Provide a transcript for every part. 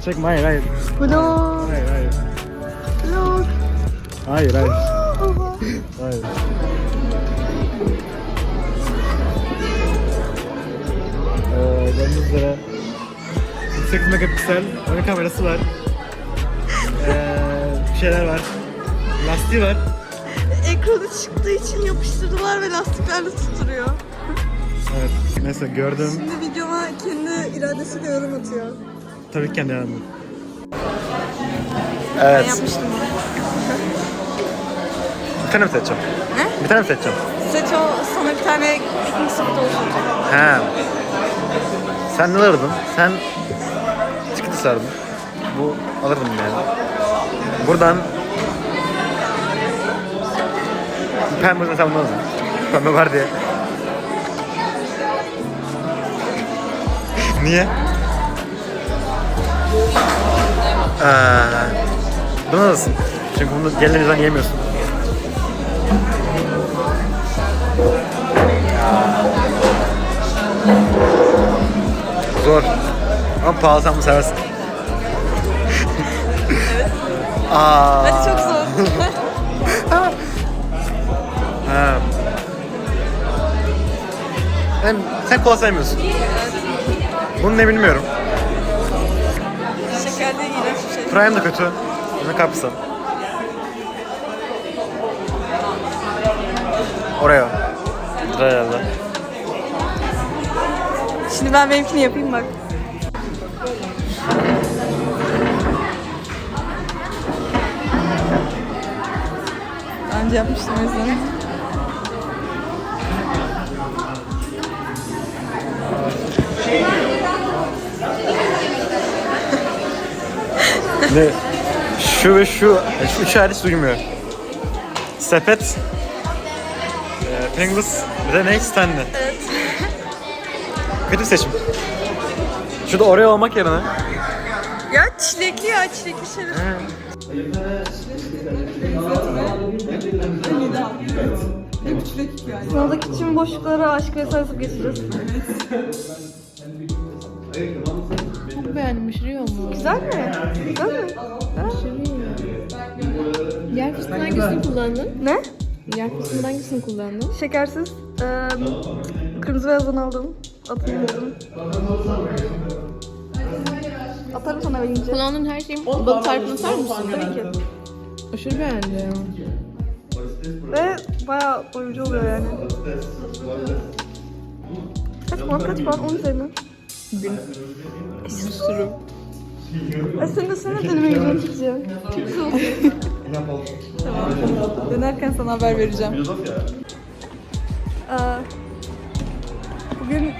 çekme çekme hayır hayır. Vlog. Hayır hayır. Vlog. Hayır hayır. Hayır. Ee, gördüğünüz üzere 8 megapiksel ön kamerası var. Ee, bir şeyler var. Lastiği var. Ekranı çıktığı için yapıştırdılar ve lastiklerle tutturuyor. Evet. Neyse gördüm. Şimdi videoma kendi iradesiyle yorum atıyor. Tabii ki kendi. Ben Evet. yapmıştım bunu. Bir tane mi seçeceğim? Ne? Bir tane mi seçeceğim? Seç o sana bir tane piknik sepeti olsun. He. Sen ne alırdın? Sen çıkıt sardın. Bu alırdım yani. Buradan Pembe mesela bunu alırdım. Pembe var diye. Niye? Ee, bunu alırsın. Çünkü bunu zaman yemiyorsun. Zor. Ama pahalı sen bunu seversin. Aa. Hadi çok zor. Ha. Hem sen kola sevmiyorsun. Bunu ne bilmiyorum. Prime de kötü. Ne kapsa. Oraya. Herhalde. Şimdi ben benimkini yapayım bak. Önce yapmıştım o yüzden. Ne? Şu ve şu, şu üç hariç duymuyor. Sepet, e, Pringles, bir de ne? Stanley. Evet. Kötü bir seçim. Şurada Oreo olmak yerine. Ya çilekli ya çilekli şerif. Sınavdaki tüm boşluklara aşk ve sayısıp geçeceğiz. Çok beğendim, şırıyor mu? Güzel mi? Güzel mi? Ha? Yer fıstığının hangisini kullandın? Ne? Yer fıstığının hangisini kullandın? Şekersiz. Eee kırmızı beyazdan aldım. Atayım dedim. Atarım sana verince. Kullandığın her şeyin balık tarifini atar mısın? Tabii ki. Aşırı beğendim. Ve bayağı doyurucu oluyor yani. Kaç puan kaç puan 10 üzerinden. Bir sürü. De denemeye gidiyorsun Türkçe. Çok oldu. tamam. Dönerken sana haber vereceğim. Ee, bugün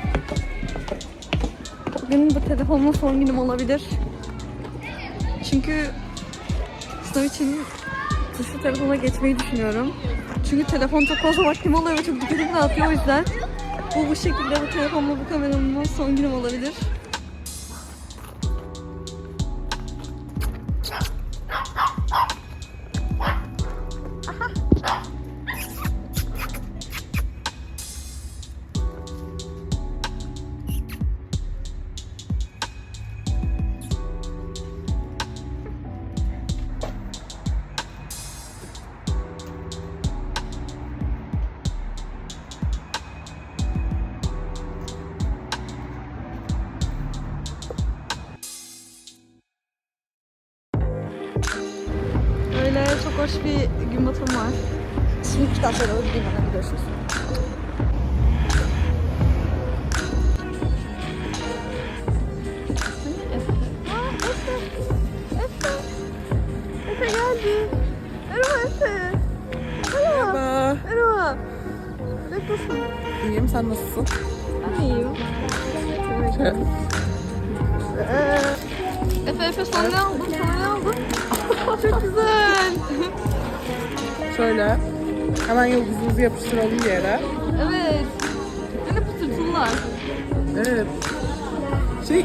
bugün bu telefonun son günüm olabilir. Çünkü sınav için tuşlu telefona geçmeyi düşünüyorum. Çünkü telefon çok fazla vaktim oluyor ve çok dikkatimi dağıtıyor o yüzden. Bu bu şekilde bu telefonla bu kameramla son günüm olabilir. Aa, Efe. Efe. Efe geldi. Merhaba. Merhaba. Nasılsın? İyiyim, sen nasılsın? Ben iyiyim. Efe Efe sana ne aldın? Sana ne aldın? Çok güzel. Şöyle, hemen yıldızımızı yapıştıralım bir yere. Evet. Bir de pıtırtılar. Evet. Şey,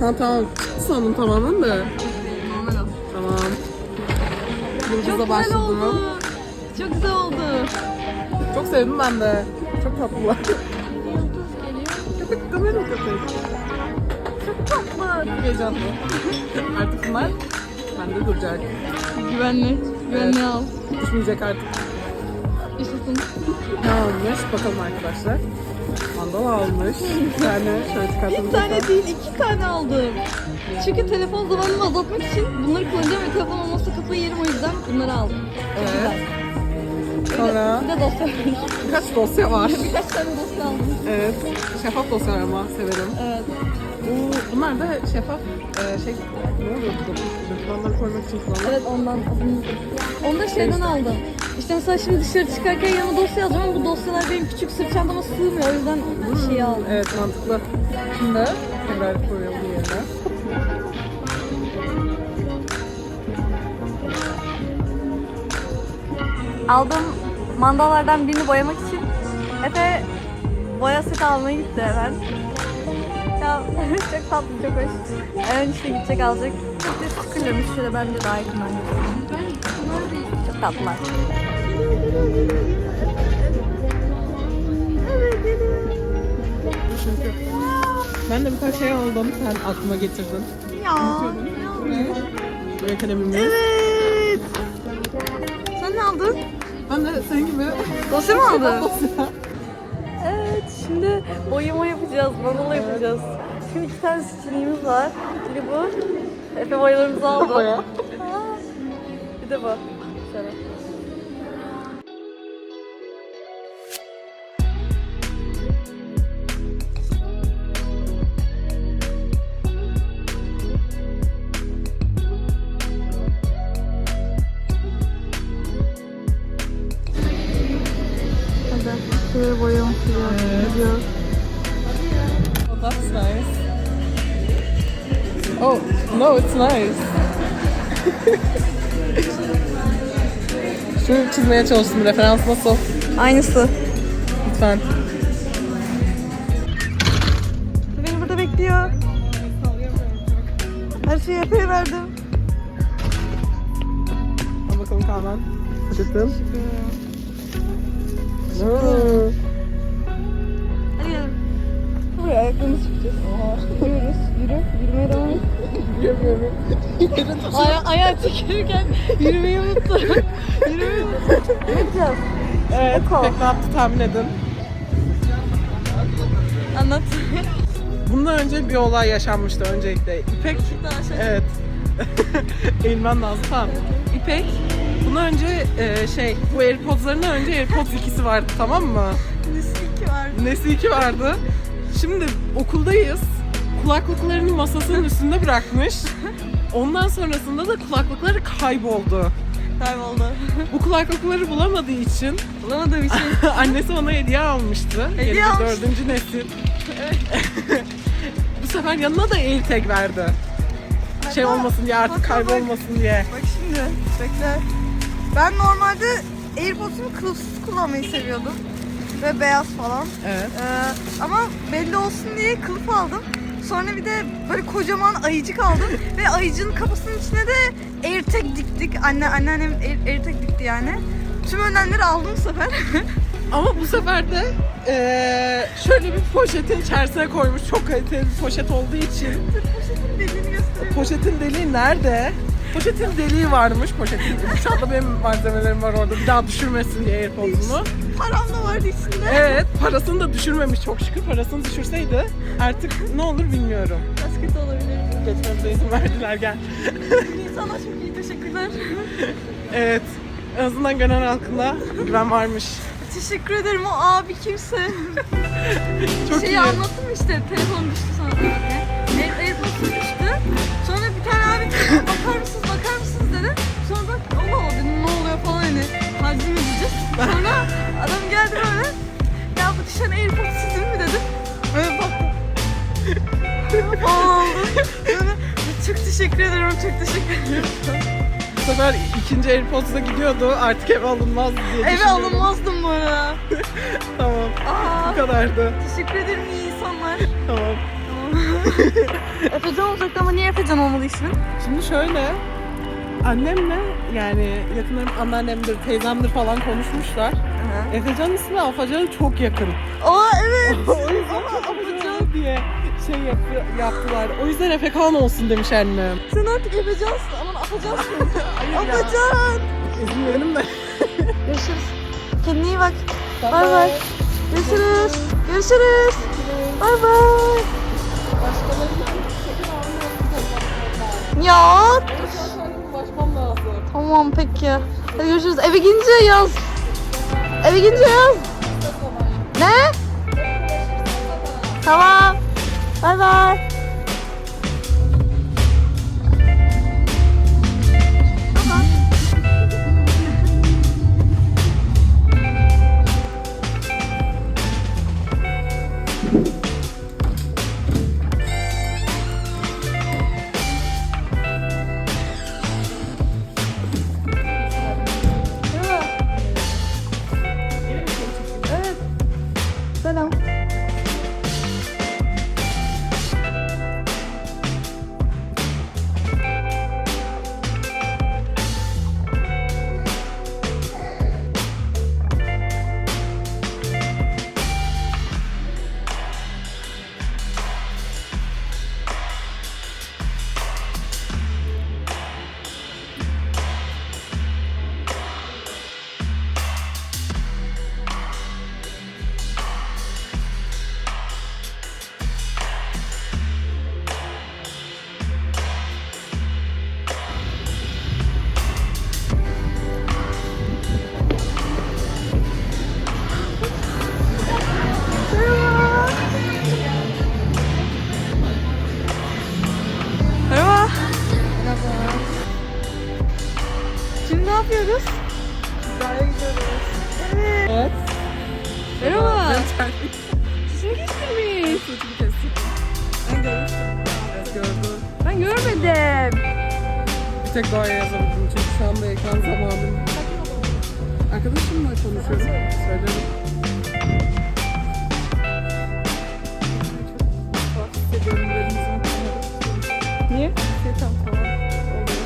ha tamam, çıktı sandım tamamen de. Tamam. Çok güzel başladım. oldu. Çok güzel oldu. sevdim ben de. Çok tatlılar. Köpek kamera köpek. Çok tatlı. Çok heyecanlı. artık bunlar bende duracak. Güvenli. Güvenli al. Düşmeyecek artık. Yaşasın. Ne almış? Bakalım arkadaşlar. Mandal almış. Bir tane şöyle çıkartalım. Bir tane değil iki tane aldım. Çünkü telefon zamanımı azaltmak için bunları kullanacağım ve telefon olmazsa kafayı yerim o yüzden bunları aldım. Evet. Sonra Bir de dosya var. birkaç dosya var. Birkaç tane dosya aldım. Evet. Şeffaf dosyalar ama severim. Evet. Oo, bunlar da şeffaf e, şey ne oluyor bu dokümanları koymak için kullanılan. Evet ondan. Onu da şeyden aldım. İşte mesela şimdi dışarı çıkarken yanıma dosya alacağım ama bu dosyalar benim küçük sırt çantama sığmıyor. O yüzden şeyi aldım. Evet mantıklı. Şimdi tekrar koyalım yerine. Aldığım mandalardan birini boyamak için Efe boya seti almaya gitti hemen. Ya çok tatlı, çok hoş. Hemen işte gidecek alacak. Çok da sıkılıyormuş şöyle bence daha yakından. Çok tatlılar. Ben de birkaç şey aldım. Sen aklıma getirdin. Ya. Bu akademimiz. Evet. Sen ne aldın? Ben de senin gibi Dosya mı aldın? dosya. Evet, şimdi boyama yapacağız, mandala yapacağız. Şimdi iki tane seçeneğimiz var. Biri bu. Efe boyalarımızı aldı. Bir de bu. Şöyle boyama sürüyor. Oh, that's nice. Oh, no, it's nice. Şunu çizmeye çalıştım. Referans nasıl? Aynısı. Lütfen. Beni burada bekliyor. Her şeyi Efe'ye verdim. Al bakalım Kaan. Acıktın. Oo. Buraya ayaklarımızı sıkacağız. Yürüyoruz. Yürü. Yürümeye devam et. Yürüyemiyorum. Aya ayağı çekilirken yürümeyi unuttum. yürümeyi unuttum. Yapacağız? Evet, pek ne yaptı tahmin edin. Anlat. Bundan önce bir olay yaşanmıştı öncelikle. İpek, evet. Eğilmen lazım tamam. İpek, bundan önce e, şey, bu AirPods'larından önce AirPods 2'si vardı tamam mı? Lisiki var. Nesi 2 vardı. Şimdi okuldayız. Kulaklıklarını masasının üstünde bırakmış. Ondan sonrasında da kulaklıkları kayboldu. Kayboldu. Bu kulaklıkları bulamadığı için Bulamadığım için. annesi ona hediye almıştı. Hediye Yerine almış. dördüncü nesil. Bu sefer yanına da AirTag verdi. Şey Hatta- olmasın diye artık hatta bak- kaybolmasın diye. Bak şimdi. Bekle. Ben normalde AirPods'umu kılıfsız kullanmayı seviyordum. Ve beyaz falan. Evet. Ee, ama belli olsun diye kılıf aldım. Sonra bir de böyle kocaman ayıcık aldım ve ayıcığın kafasının içine de AirTag diktik. Anne anneannem Air- AirTag dikti yani. Tüm önlemleri aldım bu sefer. Ama bu sefer de eee, şöyle bir poşetin içerisine koymuş. Çok kaliteli bir poşet olduğu için. Deliğini göstereyim. Poşetin deliği nerede? Poşetin deliği varmış. Poşetin Şu anda benim malzemelerim var orada. Bir daha düşürmesin diye AirPods'unu. Param da vardı içinde. Evet, parasını da düşürmemiş çok şükür. Parasını düşürseydi artık ne olur bilmiyorum. Biraz kötü olabilir. Geçmemize izin verdiler gel. İnsanlar çok iyi teşekkürler. Evet, en azından genel halkında güven varmış. Teşekkür ederim o abi kimse. Çok Şeyi iyi. anlattım işte telefon düştü böyle. Air, Airpods'um düştü. Sonra bir tane abi bakar mısınız bakar mısınız dedi. Sonra bak Allah Allah dedim ne oluyor falan hani harcım. Sonra adam geldi böyle. Ya bu düşen Airpods sizin mi dedim. Böyle baktım. Falan oldu. Sonra çok teşekkür ederim çok teşekkür ederim. Bu sefer ikinci AirPods'da gidiyordu. Artık eve alınmaz diye Eve düşünüyorum. alınmazdım bu arada. Tamam, Aa, bu kadardı. teşekkür ederim iyi insanlar. Tamam. Efecan olacaktı ama niye Efecan olmadı ismin? Şimdi şöyle, annemle yani yakınlarım anneannemdir, teyzemdir falan konuşmuşlar. Aha. Efecan ismi Afacan'a çok yakın. Aa evet. o yüzden Afacan diye şey yapı- yaptılar. O yüzden Efekan olsun demiş annem. Sen artık yapacaksın. Aman ya. Apacan. Üzülmeyelim de. Görüşürüz. Kendine iyi bak. Bay bay. Görüşürüz. Görüşürüz. Bay bay. Ya Başkan lazım. Tamam peki. Hadi görüşürüz. Eve gidince yaz. Eve gidince yaz. Ne? Tamam. Bay bay. Evet. Merhaba. Ben Sesini kestirmiş. Ben görmüştüm. Evet gördüm. Ben görmedim. Bir tek doğaya yazabildim çünkü şu anda ekran zamanım. Arkadaşımla konuşuyorum. Söylerim. Niye? Şey tam falan oluyor.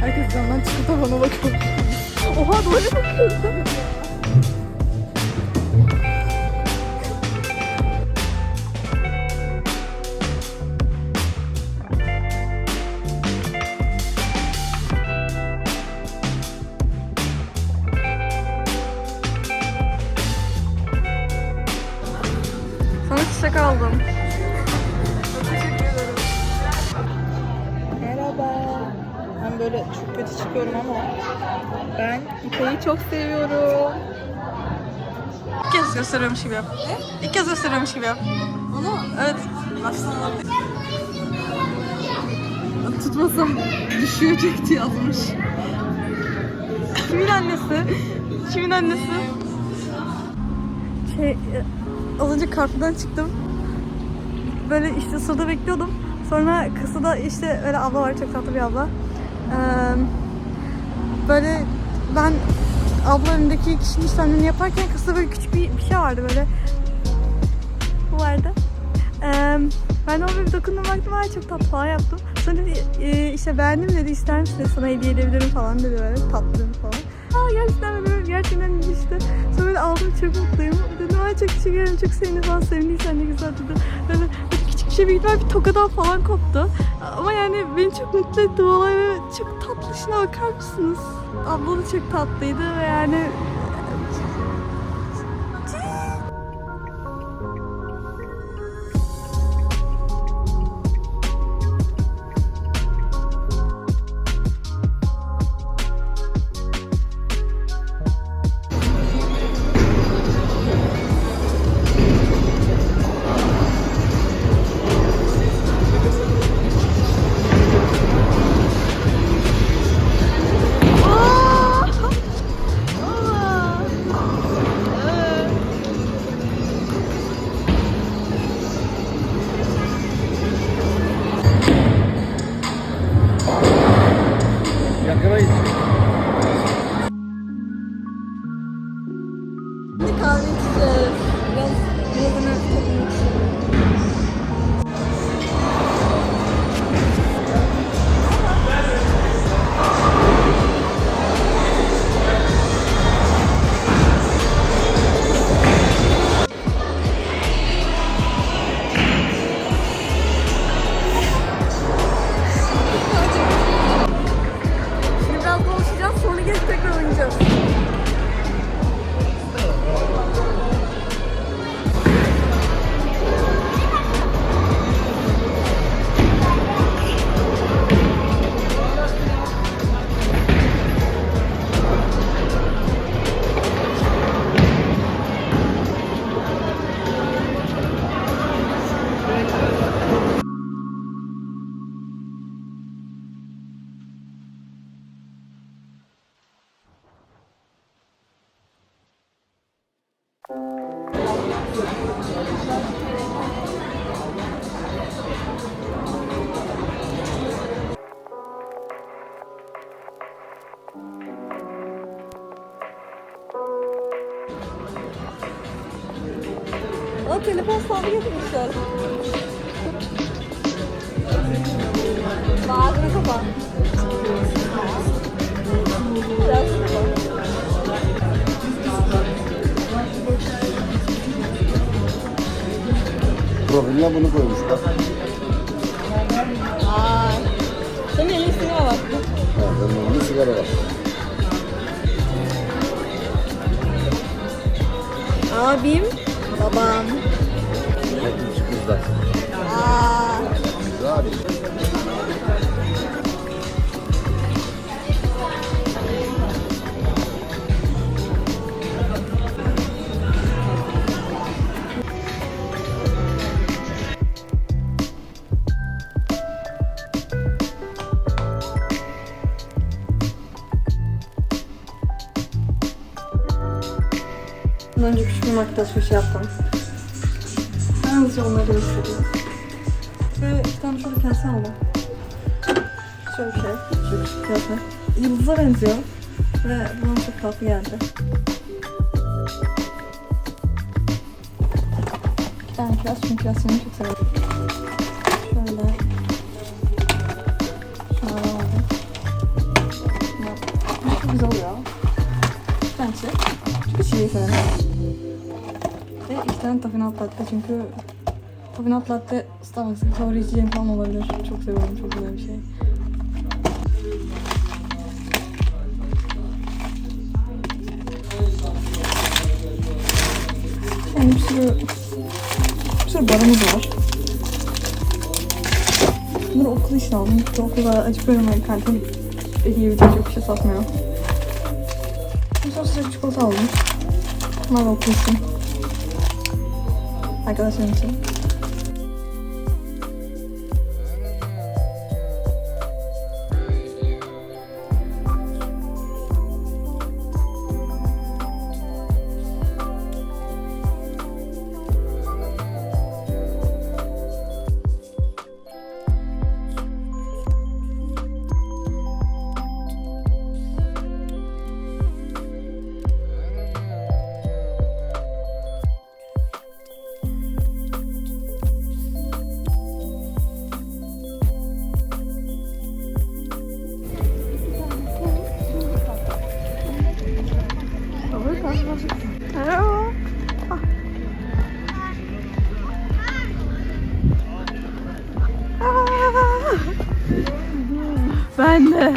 Herkes camdan çıkıp bana bakıyor. Oha doğru bakıyorsun. Çok seviyorum. İlk kez gösteriyormuş gibi yap. İlk kez gösteriyormuş gibi yap. Onu? Evet. Tutmasam düşürecek diye yazmış. Kimin annesi? Kimin annesi? Şey, e, az önce kartından çıktım. Böyle işte sırada bekliyordum. Sonra kısada işte öyle abla var, çok tatlı bir abla. Ee, böyle ben abla önündeki kişinin işlemlerini yaparken kısa böyle küçük bir, bir şey vardı böyle. Bu vardı. Ee, ben de böyle bir dokundum baktım ay çok tatlı falan yaptım. Sonra dedi e, işte beğendim dedi ister misin sana hediye edebilirim falan dedi böyle tatlı falan. Aa gerçekten böyle gerçekten işte. Sonra böyle aldım çok mutluyum. Dedim ay çok teşekkür ederim çok sevindim falan sevindiysen ne güzel dedi. Böyle, şey büyük bir tokadan falan koptu. Ama yani beni çok mutlu etti olay ve çok tatlı şuna bakar mısınız? Abla da çok tatlıydı ve yani Aa telefon standı getirmişler. Profiline bunu koymuşlar. Aa. Senin elin sinir bak. Ha, benim önümde sigara var. Abim, babam. Hepimiz kızlar. Aa. Abi. Bundan önce küçük bir makyaj fışı yaptım. Yalnızca onları gösteriyorum. Şöyle bir tane şöyle kase aldım. Şöyle bir şey. Şöyle küçük bir kase. Yıldıza benziyor. Ve bana çok tatlı geldi. İki tane kiraz çünkü yemeği çok severim. Şöyle. Şunları aldım. Çok güzel oluyor. Çünkü çileği severim. Ve iki tane tafinat latte çünkü tafinat latte Starbucks'ın favori içeceğim falan olabilir. Çok seviyorum. Çok güzel bir şey. Yani bir sürü bir sürü barımız var. Bunları okul için aldım. Çünkü okulda acıkıyorum ve kantin yiyebileceğim çok bir şey satmıyor. Bir sonra çikolata aldım. Okul için. Arkadaşlarım için. Ben de.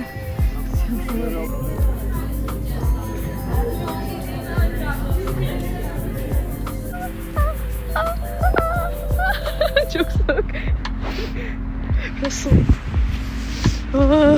Çok soğuk. Nasıl? Aa.